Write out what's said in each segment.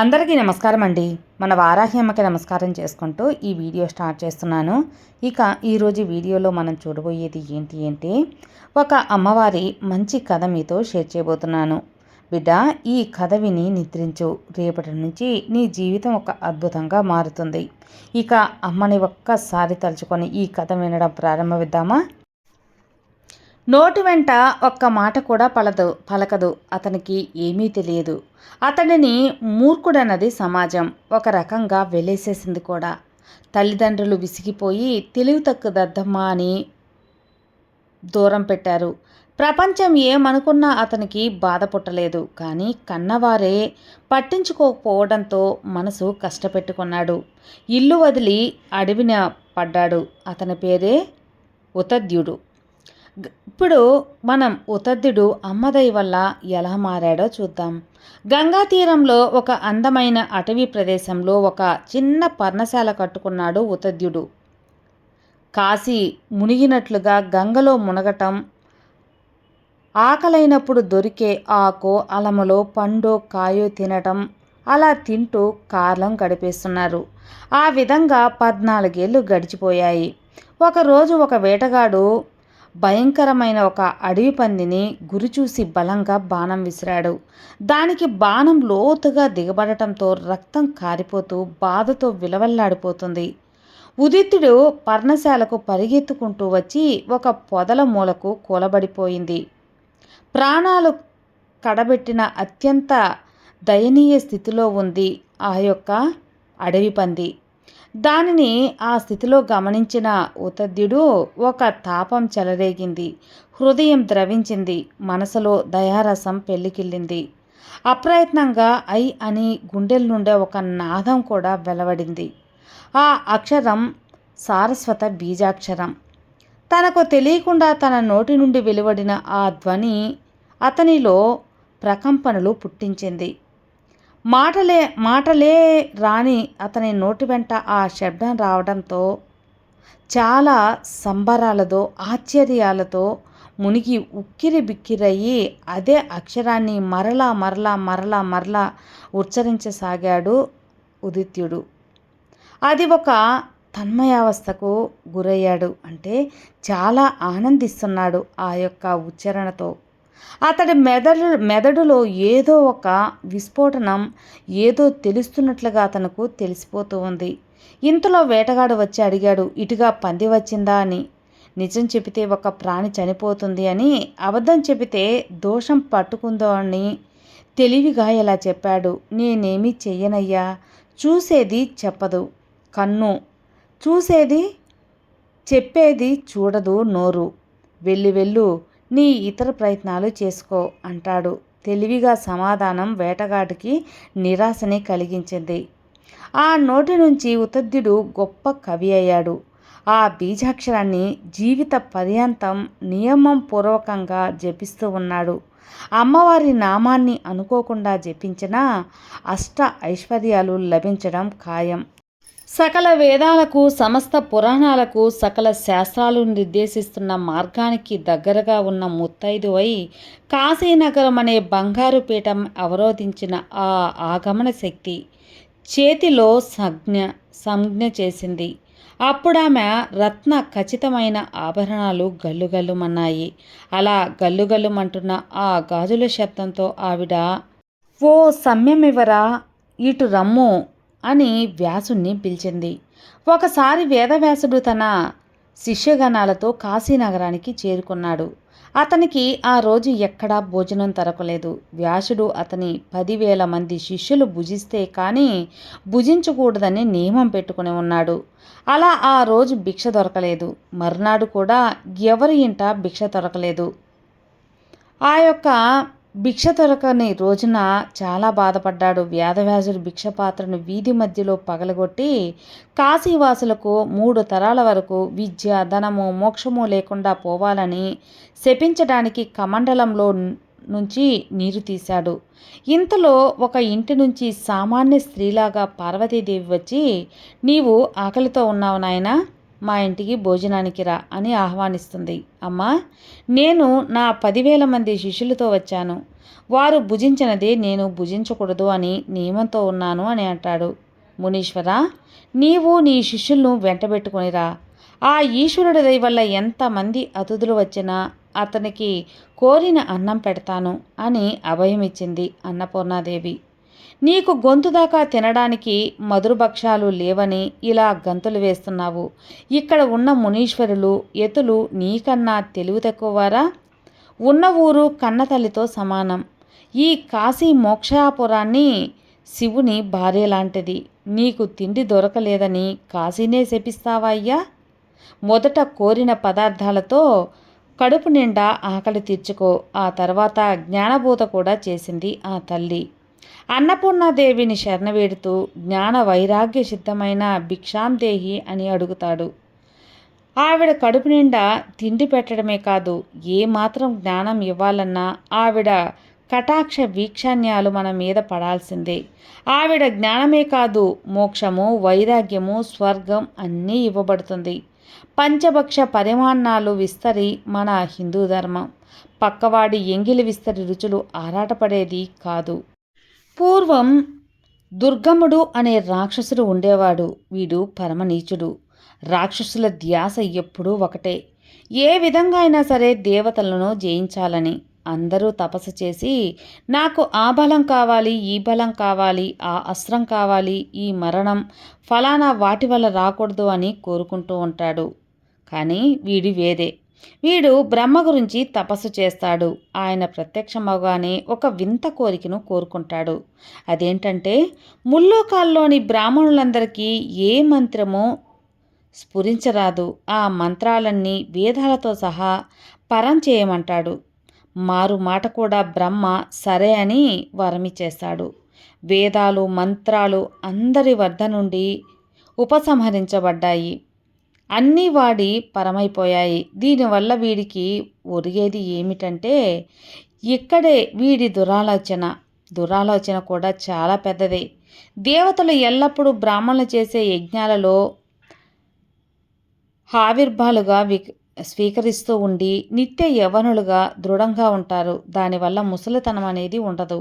అందరికీ నమస్కారం అండి మన వారాహి అమ్మకి నమస్కారం చేసుకుంటూ ఈ వీడియో స్టార్ట్ చేస్తున్నాను. ఇక ఈరోజు వీడియోలో మనం చూడబోయేది ఏంటి అంటే ఒక అమ్మవారి మంచి కథ మీతో షేర్ చేయబోతున్నాను. బిడ్డ ఈ కథ విని నిద్రించు. రేపటి నుంచి నీ జీవితం ఒక అద్భుతంగా మారుతుంది. ఇక అమ్మని ఒక్కసారి తలుచుకొని ఈ కథ వినడం ప్రారంభిద్దామా నోటి వెంట ఒక్క మాట కూడా పలదు పలకదు. అతనికి ఏమీ తెలియదు. అతనిని మూర్ఖుడన్నది సమాజం. ఒక రకంగా వెలేసేసింది కూడా. తల్లిదండ్రులు విసిగిపోయి తెలివి తక్కుదద్దమ్మా అని దూరం పెట్టారు. ప్రపంచం ఏమనుకున్నా అతనికి బాధ పుట్టలేదు. కానీ కన్నవారే పట్టించుకోకపోవడంతో మనసు కష్టపెట్టుకున్నాడు. ఇల్లు వదిలి అడవిన పడ్డాడు. అతని పేరే ఉతద్యుడు ఇప్పుడు మనం ఉతద్దుడు అమ్మదయ వల్ల ఎలా మారాడో చూద్దాం. గంగా తీరంలో ఒక అందమైన అటవీ ప్రదేశంలో ఒక చిన్న పర్ణశాల కట్టుకున్నాడు ఉతద్యుడు కాశీ మునిగినట్లుగా గంగలో మునగటం ఆకలైనప్పుడు దొరికే ఆకో అలమలో పండో కాయో తినటం అలా తింటూ కాలం గడిపేస్తున్నారు. ఆ విధంగా పద్నాలుగేళ్ళు గడిచిపోయాయి. ఒకరోజు ఒక వేటగాడు భయంకరమైన ఒక అడవి పందిని గురిచూసి బలంగా బాణం విసిరాడు. దానికి బాణం లోతుగా దిగబడటంతో రక్తం కారిపోతూ బాధతో విలవల్లాడిపోతుంది. ఉదిత్తుడు పర్ణశాలకు పరిగెత్తుకుంటూ వచ్చి ఒక పొదల మూలకు కూలబడిపోయింది. ప్రాణాలు కడబెట్టిన అత్యంత దయనీయ స్థితిలో ఉంది ఆ యొక్క అడవి పంది. దానిని ఆ స్థితిలో గమనించిన ఉతద్యుడు ఒక తాపం చెలరేగింది. హృదయం ద్రవించింది. మనసులో దయారసం పెళ్ళికిల్లింది అప్రయత్నంగా ఐ అని గుండెల నుండే ఒక నాదం కూడా వెలవడింది. ఆ అక్షరం సారస్వత బీజాక్షరం. తనకు తెలియకుండా తన నోటి నుండి వెలువడిన ఆ ధ్వని అతనిలో ప్రకంపనలు పుట్టించింది. మాటలే మాటలే రాని అతని నోటి వెంట ఆ శబ్దం రావడంతో చాలా సంబరాలతో ఆశ్చర్యాలతో మునిగి ఉక్కిరి బిక్కిరయ్యి అదే అక్షరాన్ని మరలా మరలా మరలా మరలా ఉచ్చరించసాగాడు ఉదిత్యుడు. అది ఒక తన్మయావస్థకు గురయ్యాడు అంటే చాలా ఆనందిస్తున్నాడు ఆ యొక్క ఉచ్చారణతో. అతడి మెదడు మెదడులో ఏదో ఒక విస్ఫోటనం ఏదో తెలుస్తున్నట్లుగా అతనుకు తెలిసిపోతూ ఉంది. ఇంతలో వేటగాడు వచ్చి అడిగాడు ఇటుగా పంది వచ్చిందా అని. నిజం చెబితే ఒక ప్రాణి చనిపోతుంది అని అబద్ధం చెబితే దోషం పట్టుకుందో అని తెలివిగా ఇలా చెప్పాడు. నేనేమీ చెయ్యనయ్యా చూసేది చెప్పదు కన్ను. చూసేది చెప్పేది చూడదు నోరు. వెళ్ళి వెళ్ళు నీ ఇతర ప్రయత్నాలు చేసుకో అంటాడు. తెలివిగా సమాధానం వేటగాడికి నిరాశని కలిగించింది. ఆ నోటి నుంచి ఉతద్యుడు గొప్ప కవి అయ్యాడు. ఆ బీజాక్షరాన్ని జీవిత పర్యంతం నియమం పూర్వకంగా జపిస్తూ ఉన్నాడు. అమ్మవారి నామాన్ని అనుకోకుండా జపించిన అష్ట ఐశ్వర్యాలు లభించడం ఖాయం. సకల వేదాలకు సమస్త పురాణాలకు సకల శాస్త్రాలు నిర్దేశిస్తున్న మార్గానికి దగ్గరగా ఉన్న ముత్తైదువై కాశీనగరం అనే బంగారు పీఠం అవరోధించిన ఆ ఆగమన శక్తి చేతిలో సంజ్ఞ సంజ్ఞ చేసింది. అప్పుడామె రత్న ఖచ్చితమైన ఆభరణాలు గల్లుగల్లుమన్నాయి. అలా గల్లుగల్లుమంటున్న ఆ గాజుల శబ్దంతో ఆవిడ ఓ సమ్యమివరా ఇటు రమ్ము. అని వ్యాసుణ్ణి పిలిచింది. ఒకసారి వేదవ్యాసుడు తన శిష్యగణాలతో కాశీనగరానికి చేరుకున్నాడు. అతనికి ఆ రోజు ఎక్కడా భోజనం దొరకలేదు వ్యాసుడు అతని పదివేల మంది శిష్యులు భుజిస్తే కానీ భుజించకూడదని నియమం పెట్టుకుని ఉన్నాడు. అలా ఆ రోజు భిక్ష దొరకలేదు. మర్నాడు కూడా ఎవరి ఇంట భిక్ష దొరకలేదు. ఆ యొక్క భిక్ష దొరకని రోజున చాలా బాధపడ్డాడు వ్యాధవ్యాసుడు భిక్ష పాత్రను వీధి మధ్యలో పగలగొట్టి కాశీవాసులకు మూడు తరాల వరకు విద్య ధనము మోక్షము లేకుండా పోవాలని శపించడానికి కమండలంలో నుంచి నీరు తీశాడు. ఇంతలో ఒక ఇంటి నుంచి సామాన్య స్త్రీలాగా పార్వతీదేవి వచ్చి నీవు ఆకలితో ఉన్నావు నాయనా మా ఇంటికి భోజనానికి రా అని ఆహ్వానిస్తుంది. అమ్మా నేను నా పదివేల మంది శిష్యులతో వచ్చాను. వారు భుజించినదే నేను భుజించకూడదు అని నియమంతో ఉన్నాను అని అంటాడు. మునీశ్వర నీవు నీ శిష్యులను వెంటబెట్టుకునిరా ఆ ఈశ్వరుడి దయ వల్ల ఎంతమంది అతిథులు వచ్చినా అతనికి కోరిన అన్నం పెడతాను అని అభయమిచ్చింది అన్నపూర్ణాదేవి. నీకు గొంతు దాకా తినడానికి మధురభక్షాలు లేవని ఇలా గంతులు వేస్తున్నావు. ఇక్కడ ఉన్న మునీశ్వరులు ఎతులు నీకన్నా తెలివి తక్కువవారా? ఉన్న ఊరు కన్నతల్లితో సమానం. ఈ కాశీ మోక్షాపురాన్ని శివుని భార్య లాంటిది. నీకు తిండి దొరకలేదని కాశీనే శపిస్తావయ్యా మొదట కోరిన పదార్థాలతో కడుపు నిండా ఆకలి తీర్చుకో. ఆ తర్వాత జ్ఞానబోధ కూడా చేసింది ఆ తల్లి. అన్నపూర్ణాదేవిని శరణవేడుతూ జ్ఞాన వైరాగ్య సిద్ధమైన భిక్షాందేహి అని అడుగుతాడు. ఆవిడ కడుపు నిండా తిండి పెట్టడమే కాదు ఏ మాత్రం జ్ఞానం ఇవ్వాలన్నా ఆవిడ కటాక్ష వీక్షాన్యాలు మన మీద పడాల్సిందే. ఆవిడ జ్ఞానమే కాదు మోక్షము వైరాగ్యము స్వర్గం అన్నీ ఇవ్వబడుతుంది. పంచభక్ష పరిమాణాలు విస్తరి మన హిందూ ధర్మం. పక్కవాడి ఎంగిలి విస్తరి రుచులు ఆరాటపడేది కాదు. పూర్వం దుర్గముడు అనే రాక్షసుడు ఉండేవాడు. వీడు పరమనీచుడు. రాక్షసుల ధ్యాస ఎప్పుడూ ఒకటే. ఏ విధంగా అయినా సరే దేవతలను జయించాలని. అందరూ తపస్సు చేసి నాకు ఆ బలం కావాలి ఈ బలం కావాలి ఆ అస్త్రం కావాలి ఈ మరణం ఫలానా వాటి వల్ల రాకూడదు అని కోరుకుంటూ ఉంటాడు. కానీ వీడి వేరే వీడు బ్రహ్మ గురించి తపస్సు చేస్తాడు. ఆయన ప్రత్యక్షమవగానే ఒక వింత కోరికను కోరుకుంటాడు. అదేంటంటే ముల్లోకాల్లోని బ్రాహ్మణులందరికీ ఏ మంత్రమో స్ఫురించరాదు. ఆ మంత్రాలన్నీ వేదాలతో సహా పరం చేయమంటాడు. మారు మాట కూడా బ్రహ్మ సరే అని వరమిచ్చేస్తాడు వేదాలు మంత్రాలు అందరి వద్ద నుండి ఉపసంహరించబడ్డాయి. అన్నీ వాడి పరమైపోయాయి. దీనివల్ల వీడికి ఒరిగేది ఏమిటంటే ఇక్కడే వీడి దురాలోచన. దురాలోచన కూడా చాలా పెద్దదే. దేవతలు ఎల్లప్పుడూ బ్రాహ్మణులు చేసే యజ్ఞాలలో ఆవిర్భాలుగా వి స్వీకరిస్తూ ఉండి నిత్య యవనులుగా దృఢంగా ఉంటారు. దానివల్ల ముసలితనం అనేది ఉండదు.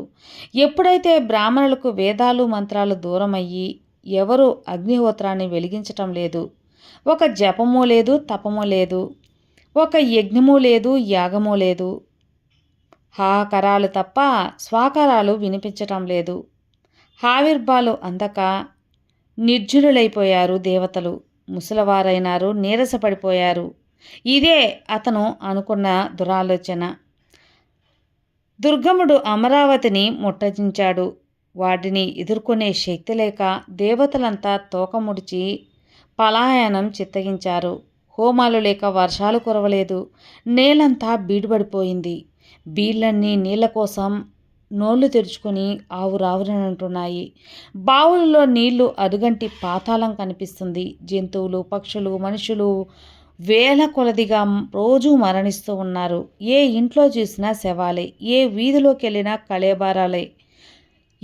ఎప్పుడైతే బ్రాహ్మణులకు వేదాలు మంత్రాలు దూరమయ్యి ఎవరు అగ్నిహోత్రాన్ని వెలిగించటం లేదు. ఒక జపము లేదు తపము లేదు. ఒక యజ్ఞము లేదు యాగము లేదు. హాకరాలు తప్ప స్వాకారాలు వినిపించటం లేదు. హావిర్భాలు అందక నిర్జులైపోయారు దేవతలు. ముసలవారైనారు నీరసపడిపోయారు. ఇదే అతను అనుకున్న దురాలోచన. దుర్గముడు అమరావతిని ముట్టజించాడు వాటిని ఎదుర్కొనే శక్తి లేక దేవతలంతా తోకముడిచి పలాయనం చిత్తగించారు. హోమాలు లేక వర్షాలు కురవలేదు. నేలంతా బీడుబడిపోయింది బీళ్ళన్నీ నీళ్ళ కోసం నోళ్ళు తెరుచుకొని ఆవురావురనంటున్నాయి బావులలో నీళ్ళు అదుగంటి పాతాళం కనిపిస్తుంది. జంతువులు పక్షులు మనుషులు వేల కొలదిగా రోజూ మరణిస్తూ ఉన్నారు. ఏ ఇంట్లో చూసినా శవాలే ఏ వీధిలోకి వెళ్ళినా కళేబారాలే.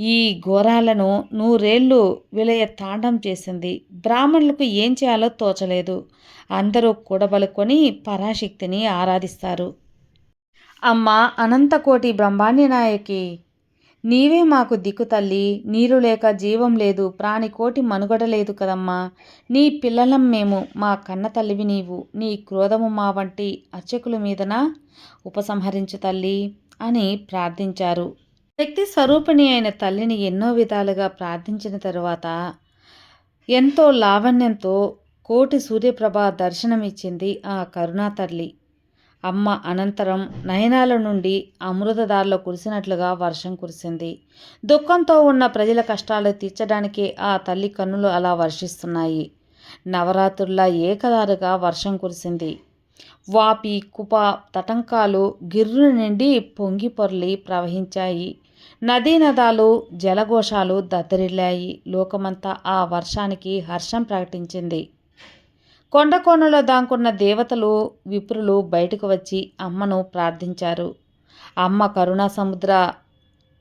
ఈ ఘోరాలను నూరేళ్ళు విలయ తాండం చేసింది. బ్రాహ్మణులకు ఏం చేయాలో తోచలేదు. అందరూ కూడబలుకొని పరాశక్తిని ఆరాధిస్తారు. అమ్మ అనంతకోటి బ్రహ్మాండి నాయకి! నీవే మాకు దిక్కు తల్లి. నీరు లేక జీవం లేదు. ప్రాణికోటి మనుగడ లేదు కదమ్మా. నీ పిల్లలం మేము. మా కన్న తల్లివి నీవు. నీ క్రోధము మా వంటి అర్చకుల మీదన ఉపసంహరించు తల్లి అని ప్రార్థించారు. శక్తి స్వరూపిణి అయిన తల్లిని ఎన్నో విధాలుగా ప్రార్థించిన తరువాత ఎంతో లావణ్యంతో కోటి సూర్యప్రభ దర్శనమిచ్చింది ఆ కరుణా తల్లి. అమ్మ అనంతరం నయనాల నుండి అమృతదారిలో కురిసినట్లుగా వర్షం కురిసింది. దుఃఖంతో ఉన్న ప్రజల కష్టాలు తీర్చడానికి ఆ తల్లి కన్నులు అలా వర్షిస్తున్నాయి. నవరాత్రుల్లా ఏకదారుగా వర్షం కురిసింది. వాపి కుప తటంకాలు గిర్రు నిండి పొంగి పొర్లి ప్రవహించాయి. నదాలు జలఘోషాలు దద్దరిల్లాయి. లోకమంతా ఆ వర్షానికి హర్షం ప్రకటించింది. కొండ కోణలో దాంకున్న దేవతలు విప్రులు బయటకు వచ్చి అమ్మను ప్రార్థించారు. అమ్మ కరుణా సముద్ర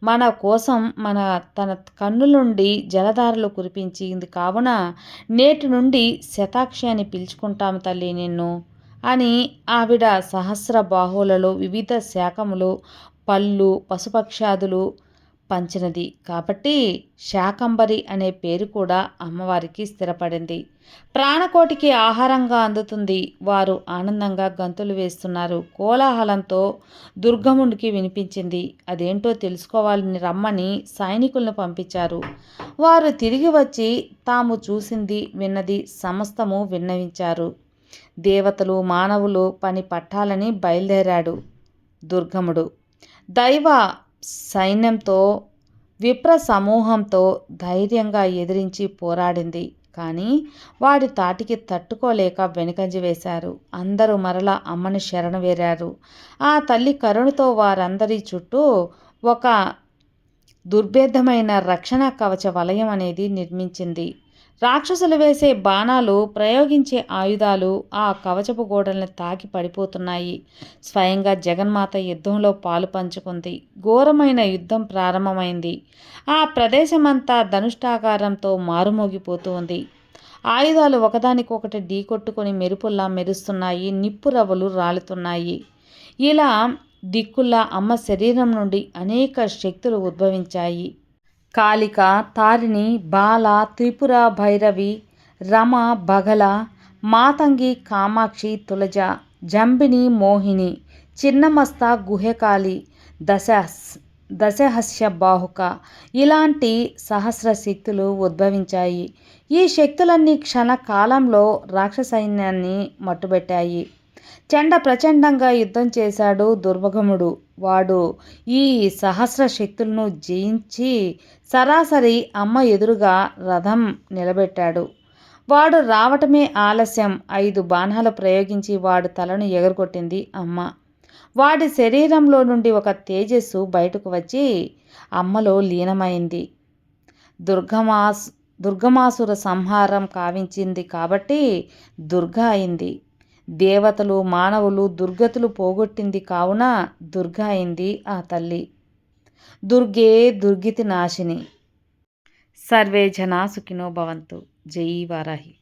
మన కోసం మన తన కన్నుల నుండి జలధారలు కురిపించింది కావున నేటి నుండి శతాక్షి అని పిలుచుకుంటాము తల్లి నిన్ను అని ఆవిడ సహస్ర బాహువులలో వివిధ శాఖములు పళ్ళు పశుపక్షాదులు పంచినది. కాబట్టి శాకంబరి అనే పేరు కూడా అమ్మవారికి స్థిరపడింది. ప్రాణకోటికి ఆహారంగా అందుతుంది. వారు ఆనందంగా గంతులు వేస్తున్నారు. కోలాహలంతో దుర్గముడికి వినిపించింది. అదేంటో తెలుసుకోవాలని రమ్మని సైనికులను పంపించారు. వారు తిరిగి వచ్చి తాము చూసింది విన్నది సమస్తము విన్నవించారు. దేవతలు మానవులు పని పట్టాలని బయలుదేరాడు దుర్గముడు. దైవ సైన్యంతో విప్ర సమూహంతో ధైర్యంగా ఎదిరించి పోరాడింది. కానీ వాడి తాటికి తట్టుకోలేక వెనుకంజి వేశారు. అందరూ మరల అమ్మని శరణు వేరారు. ఆ తల్లి కరుణతో వారందరి చుట్టూ ఒక దుర్భేదమైన రక్షణ కవచ వలయం అనేది నిర్మించింది. రాక్షసులు వేసే బాణాలు ప్రయోగించే ఆయుధాలు ఆ కవచపు గోడల్ని తాకి పడిపోతున్నాయి. స్వయంగా జగన్మాత యుద్ధంలో పాలు పంచుకుంది. ఘోరమైన యుద్ధం ప్రారంభమైంది. ఆ ప్రదేశమంతా ధనుష్టాకారంతో మారుమోగిపోతుంది. ఆయుధాలు ఒకదానికొకటి ఢీకొట్టుకొని మెరుపుల్లా మెరుస్తున్నాయి. నిప్పు రవ్వలు రాలుతున్నాయి. ఇలా దిక్కుల్లా అమ్మ శరీరం నుండి అనేక శక్తులు ఉద్భవించాయి. కాళిక తారిణి బాల త్రిపుర భైరవి రమ బగల మాతంగి కామాక్షి తులజ జంబిని మోహిని చిన్నమస్త గుహకాళి దశ దశహస్య బాహుక ఇలాంటి సహస్ర శక్తులు ఉద్భవించాయి. ఈ శక్తులన్నీ క్షణకాలంలో రాక్షసైన్యాన్ని మట్టుబెట్టాయి. చండ ప్రచండంగా యుద్ధం చేశాడు దుర్భగముడు. వాడు ఈ సహస్ర శక్తులను జయించి సరాసరి అమ్మ ఎదురుగా రథం నిలబెట్టాడు. వాడు రావటమే ఆలస్యం. ఐదు బాణాలు ప్రయోగించి వాడు తలను ఎగరగొట్టింది అమ్మ. వాడి శరీరంలో నుండి ఒక తేజస్సు బయటకు వచ్చి అమ్మలో లీనమైంది. దుర్గమాస్ దుర్గమాసుర సంహారం కావించింది కాబట్టి దుర్గ అయింది. దేవతలు మానవులు దుర్గతులు పోగొట్టింది కావున దుర్గ అయింది ఆ తల్లి. దుర్గే దుర్గితి నాశిని. సర్వే జనా సుఖినో భవంతు. జై వారాహి.